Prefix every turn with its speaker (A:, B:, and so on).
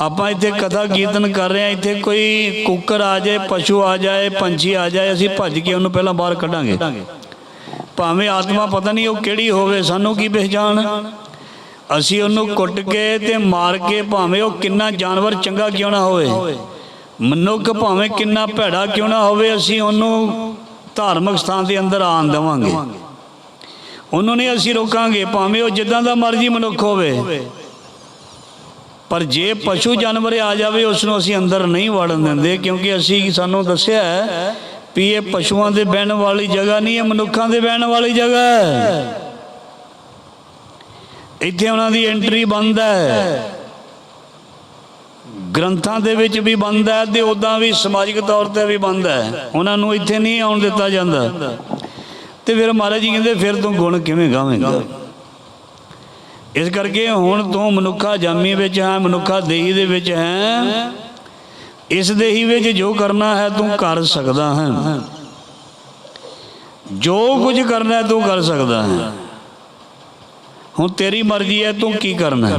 A: ਆਪਾਂ ਇੱਥੇ ਕਥਾ ਕੀਰਤਨ ਕਰ ਰਹੇ ਆ ਇੱਥੇ ਕੋਈ ਕੁੱਕਰ ਆ ਜਾਏ, ਪਸ਼ੂ ਆ ਜਾਏ, ਪੰਛੀ ਆ ਜਾਏ, ਅਸੀਂ ਭੱਜ ਕੇ ਉਹਨੂੰ ਪਹਿਲਾਂ ਬਾਹਰ ਕੱਢਾਂਗੇ। ਭਾਵੇਂ ਆਤਮਾ ਪਤਾ ਨਹੀਂ ਉਹ ਕਿਹੜੀ ਹੋਵੇ, ਸਾਨੂੰ ਕੀ ਪਹਿਚਾਣ? ਅਸੀਂ ਉਹਨੂੰ ਕੁੱਟ ਕੇ ਤੇ ਮਾਰ ਕੇ ਭਾਵੇਂ ਉਹ ਕਿੰਨਾ ਜਾਨਵਰ ਚੰਗਾ ਕਿਉਂ ਨਾ ਹੋਵੇ, ਮਨੁੱਖ ਭਾਵੇਂ ਕਿੰਨਾ ਭੈੜਾ ਕਿਉਂ ਨਾ ਹੋਵੇ, ਅਸੀਂ ਉਹਨੂੰ ਧਾਰਮਿਕ ਸਥਾਨ ਦੇ ਅੰਦਰ ਆਣ ਦੇਵਾਂਗੇ। ਉਹਨੂੰ ਨਹੀਂ ਅਸੀਂ ਰੋਕਾਂਗੇ, ਭਾਵੇਂ ਉਹ ਜਿੱਦਾਂ ਦਾ ਮਰਜ਼ੀ ਮਨੁੱਖ ਹੋਵੇ। ਪਰ ਜੇ ਪਸ਼ੂ ਜਾਨਵਰ ਆ ਜਾਵੇ ਉਸ ਨੂੰ ਅਸੀਂ ਅੰਦਰ ਨਹੀਂ ਵੜਨ ਦਿੰਦੇ, ਕਿਉਂਕਿ ਅਸੀਂ ਸਾਨੂੰ ਦੱਸਿਆ ਹੈ ਵੀ ਇਹ ਪਸ਼ੂਆਂ ਦੇ ਬਹਿਣ ਵਾਲੀ ਜਗ੍ਹਾ ਨਹੀਂ ਹੈ, ਮਨੁੱਖਾਂ ਦੇ ਬਹਿਣ ਵਾਲੀ ਜਗ੍ਹਾ ਹੈ। ਇੱਥੇ ਉਹਨਾਂ ਦੀ ਐਂਟਰੀ ਬੰਦ ਹੈ। ਗ੍ਰੰਥਾਂ ਦੇ ਵਿੱਚ ਵੀ ਬੰਦ ਹੈ ਤੇ ਉਦਾਂ ਵੀ ਸਮਾਜਿਕ ਤੌਰ ਤੇ ਵੀ ਬੰਦ ਹੈ। ਉਹਨਾਂ ਨੂੰ ਇੱਥੇ ਨਹੀਂ ਆਉਣ ਦਿੱਤਾ ਜਾਂਦਾ। ਤੇ ਫਿਰ ਮਹਾਰਾਜ ਜੀ ਕਹਿੰਦੇ, ਫਿਰ ਤੂੰ ਗੁਣ ਕਿਵੇਂ ਗਾਵੇਂਗਾ? ਇਸ ਕਰਕੇ ਹੁਣ ਤੂੰ ਮਨੁੱਖਾ ਜਾਮੀ ਵਿੱਚ ਹੈ, ਮਨੁੱਖਾ ਦੇਹੀ ਦੇ ਵਿੱਚ ਹੈ। ਇਸ ਦੇਹੀ ਵਿੱਚ ਜੋ ਕਰਨਾ ਹੈ, ਤੂੰ ਕਰ ਸਕਦਾ ਹੈ। ਜੋ ਕੁਝ ਕਰਨਾ ਤੂੰ ਕਰ ਸਕਦਾ ਹੈ। ਹੁਣ ਤੇਰੀ ਮਰਜ਼ੀ ਹੈ, ਤੂੰ ਕੀ ਕਰਨਾ ਹੈ?